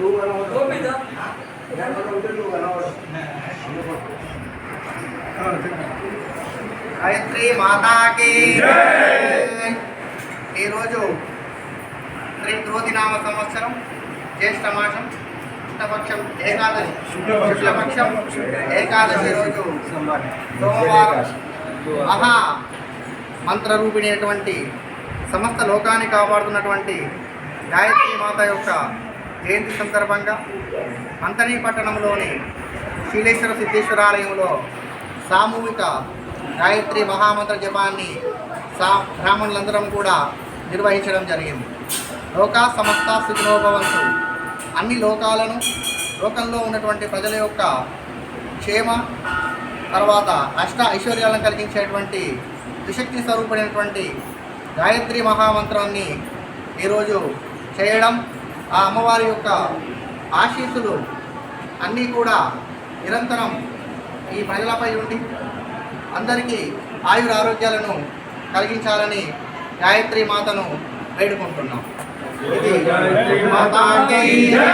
నువ్వు ఉంటే నువ్వు గాయత్రి మాతాకి ఈరోజు శ్రీ నామ సంవత్సరం జ్యేష్ఠ మాసం శుక్లపక్షం ఏకాదశి. శుక్లపక్షం ఏకాదశి రోజు సోమవారం. మహా మంత్రరూపిణి సమస్త లోకాన్ని కాపాడుతున్నటువంటి గాయత్రి మాత యొక్క జయంతి సందర్భంగా అంతనీ పట్టణంలోని శీలేశ్వర సిద్ధేశ్వరాలయంలో సామూహిక గాయత్రి మహామంత్ర జపాన్ని సా బ్రాహ్మణులందరం కూడా నిర్వహించడం జరిగింది. లోకా సమస్త సుఖనోభవంతు. అన్ని లోకాలను లోకంలో ఉన్నటువంటి ప్రజల యొక్క క్షేమ తర్వాత అష్ట ఐశ్వర్యాలను కలిగించేటువంటి త్రిశక్తి స్వరూపమైనటువంటి గాయత్రి మహామంత్రాన్ని ఈరోజు చేయడం ఆ అమ్మవారి యొక్క ఆశీస్సులు అన్నీ కూడా నిరంతరం ఈ ప్రజలపై ఉండి అందరికీ ఆయుర ఆరోగ్యాలను కలిగించాలని గాయత్రి మాతను వేడుకుంటున్నాం ఇది మాతాకి జై.